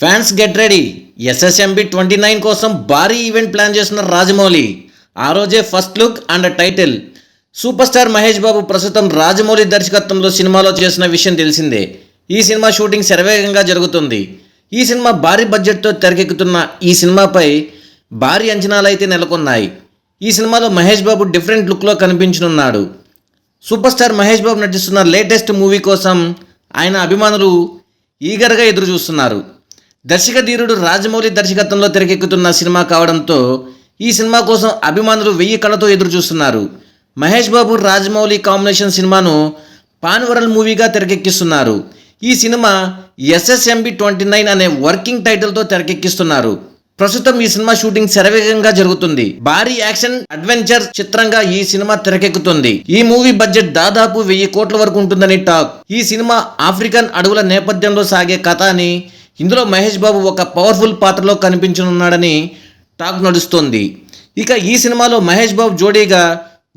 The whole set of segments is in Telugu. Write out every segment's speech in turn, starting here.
Fans get ready SSMB twenty nine కోసం భారీ ఈవెంట్ ప్లాన్ చేస్తున్న రాజమౌళి. ఆ రోజే first look and title super star Mahesh Babu ప్రస్తుతం రాజమౌళి దర్శకత్వంలో సినిమాలో చేసిన విషయం తెలిసిందే. ఈ సినిమా షూటింగ్ శరవేగంగా జరుగుతుంది. ఈ సినిమా భారీ బడ్జెట్తో తెరకెక్కుతున్న ఈ సినిమాపై భారీ అంచనాలు అయితే నెలకొన్నాయి. ఈ సినిమాలో మహేష్ బాబు డిఫరెంట్ లుక్లో కనిపించనున్నాడు. సూపర్ స్టార్ మహేష్ బాబు నటిస్తున్న లేటెస్ట్ మూవీ కోసం ఆయన అభిమానులు ఈగర్గా ఎదురు చూస్తున్నారు దర్శక ధీరుడు రాజమౌళి దర్శకత్వంలో తెరకెక్కుతున్న సినిమా కావడంతో ఈ సినిమా కోసం అభిమానులు వెయ్యి కళ్ళతో ఎదురు చూస్తున్నారు మహేష్ బాబు రాజమౌళి కాంబినేషన్ సినిమాను పాన్వరల్ మూవీగా తెరకెక్కిస్తున్నారు. ఈ సినిమా ఎస్ఎస్ఎంబి ట్వంటీ నైన్ అనే వర్కింగ్ టైటిల్తో తెరకెక్కిస్తున్నారు. ప్రస్తుతం ఈ సినిమా షూటింగ్ శరవేగంగా జరుగుతుంది. భారీ యాక్షన్ అడ్వెంచర్ చిత్రంగా ఈ సినిమా తెరకెక్కుతుంది. ఈ మూవీ బడ్జెట్ దాదాపు వెయ్యి కోట్ల వరకు ఉంటుందని టాక్. ఈ సినిమా ఆఫ్రికన్ అడవుల నేపథ్యంలో సాగే కథ అని ఇందులో మహేష్ బాబు ఒక పవర్ఫుల్ పాత్రలో కనిపించనున్నాడని టాక్ నడుస్తోంది. ఇక ఈ సినిమాలో మహేష్ బాబు జోడీగా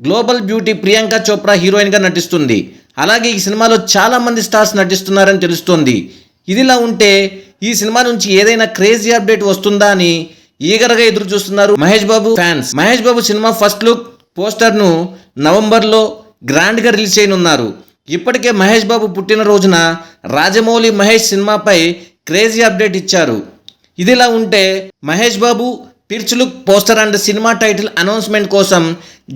గ్లోబల్ బ్యూటీ ప్రియాంక చోప్రా హీరోయిన్గా నటిస్తుంది. అలాగే ఈ సినిమాలో చాలామంది స్టార్స్ నటిస్తున్నారని తెలుస్తోంది. ఇదిలా ఉంటే ఈ సినిమా నుంచి ఏదైనా క్రేజీ అప్డేట్ వస్తుందా అని ఈగరగా ఎదురు చూస్తున్నారు Mahesh Babu fans. Mahesh Babu cinema first look పోస్టర్ను నవంబర్లో గ్రాండ్గా రిలీజ్ చేయనున్నారు. ఇప్పటికే మహేష్ బాబు పుట్టినరోజున రాజమౌళి మహేష్ సినిమాపై క్రేజీ అప్డేట్ ఇచ్చారు. ఇదిలా ఉంటే Mahesh Babu first look poster and cinema title announcement కోసం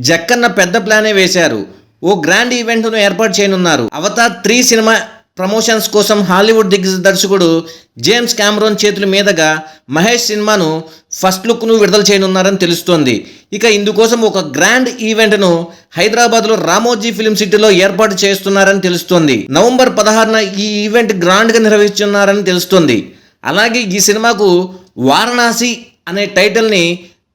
జక్కన్న పెద్ద ప్లానే వేశారు. ఓ గ్రాండ్ ఈవెంట్ను ఏర్పాటు చేయనున్నారు. అవతార్ త్రీ సినిమా ప్రమోషన్స్ కోసం హాలీవుడ్ దిగ్గజ దర్శకుడు జేమ్స్ క్యామరోన్ చేతుల మీదుగా మహేష్ సినిమాను ఫస్ట్ లుక్ను విడుదల చేయనున్నారని తెలుస్తోంది. ఇక ఇందుకోసం ఒక గ్రాండ్ ఈవెంట్ను హైదరాబాద్లో రామోజీ ఫిల్మ్ సిటీలో ఏర్పాటు చేస్తున్నారని తెలుస్తోంది. నవంబర్ పదహారున ఈ ఈవెంట్ గ్రాండ్గా నిర్వహిస్తున్నారని తెలుస్తోంది. అలాగే ఈ సినిమాకు వారణాసి అనే టైటిల్ని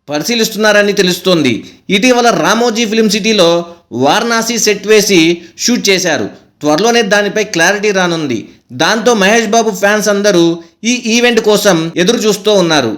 పరిశీలిస్తున్నారని తెలుస్తోంది. ఇటీవల రామోజీ ఫిల్మ్ సిటీలో వారణాసి సెట్ వేసి షూట్ చేశారు. త్వరలోనే దానిపై క్లారిటీ రానుంది. దాంతో మహేష్ బాబు ఫ్యాన్స్ అందరూ ఈ ఈవెంట్ కోసం ఎదురు చూస్తూ ఉన్నారు.